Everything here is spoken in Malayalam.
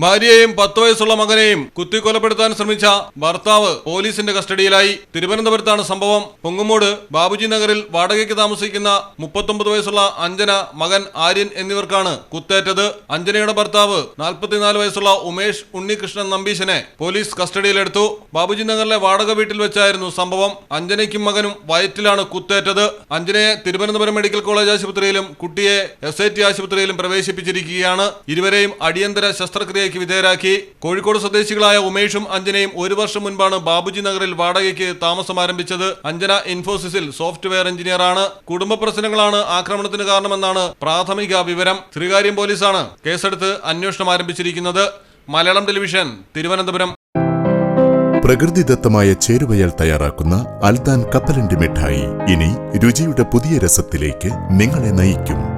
ഭാര്യയെയും പത്ത് വയസ്സുള്ള മകനെയും കുത്തിക്കൊലപ്പെടുത്താൻ ശ്രമിച്ച ഭർത്താവ് പോലീസിന്റെ കസ്റ്റഡിയിലായി. തിരുവനന്തപുരത്താണ് സംഭവം. പൊങ്ങുമൂട് ബാബുജി നഗറിൽ വാടകയ്ക്ക് താമസിക്കുന്ന മുപ്പത്തൊമ്പത് വയസ്സുള്ള അഞ്ജന മകൻ ആര്യൻ എന്നിവർക്കാണ് കുത്തേറ്റത്. അഞ്ജനയുടെ ഭർത്താവ് നാൽപ്പത്തിനാല് വയസ്സുള്ള ഉമേഷ് ഉണ്ണികൃഷ്ണൻ നമ്പീശനെ പോലീസ് കസ്റ്റഡിയിലെടുത്തു. ബാബുജി നഗറിലെ വാടക വീട്ടിൽ വെച്ചായിരുന്നു സംഭവം. അഞ്ജനയ്ക്കും മകനും വയറ്റിലാണ് കുത്തേറ്റത്. അഞ്ജനയെ തിരുവനന്തപുരം മെഡിക്കൽ കോളേജ് ആശുപത്രിയിലും കുട്ടിയെ എസ് ആശുപത്രിയിലും പ്രവേശിപ്പിച്ചിരിക്കുകയാണ്. ഇരുവരെയും അടിയന്തര ശസ്ത്രക്രിയയ്ക്ക് വിധേയരാക്കി. കോഴിക്കോട് സ്വദേശികളായ ഉമേഷും അഞ്ജനയും ഒരു വർഷം മുൻപാണ് ബാബുജി നഗറിൽ വാടകയ്ക്ക് താമസം ആരംഭിച്ചത്. അഞ്ജന ഇൻഫോസിസിൽ സോഫ്റ്റ്വെയർ എഞ്ചിനീയറാണ്. കുടുംബ പ്രശ്നങ്ങളാണ് ആക്രമണത്തിന് കാരണമെന്നാണ് പ്രാഥമിക വിവരം. ശ്രീകാര്യം പോലീസാണ് കേസെടുത്ത് അന്വേഷണം ആരംഭിച്ചിരിക്കുന്നത്. മലയാളം ടെലിവിഷൻ തിരുവനന്തപുരം. പ്രകൃതിദത്തമായ ചേരുവയാൽ തയ്യാറാക്കുന്ന അൽദാൻ കപ്പലണ്ടി മിഠായി. ഇനി രുചിയുടെ പുതിയ രസത്തിലേക്ക് നിങ്ങളെ നയിക്കും.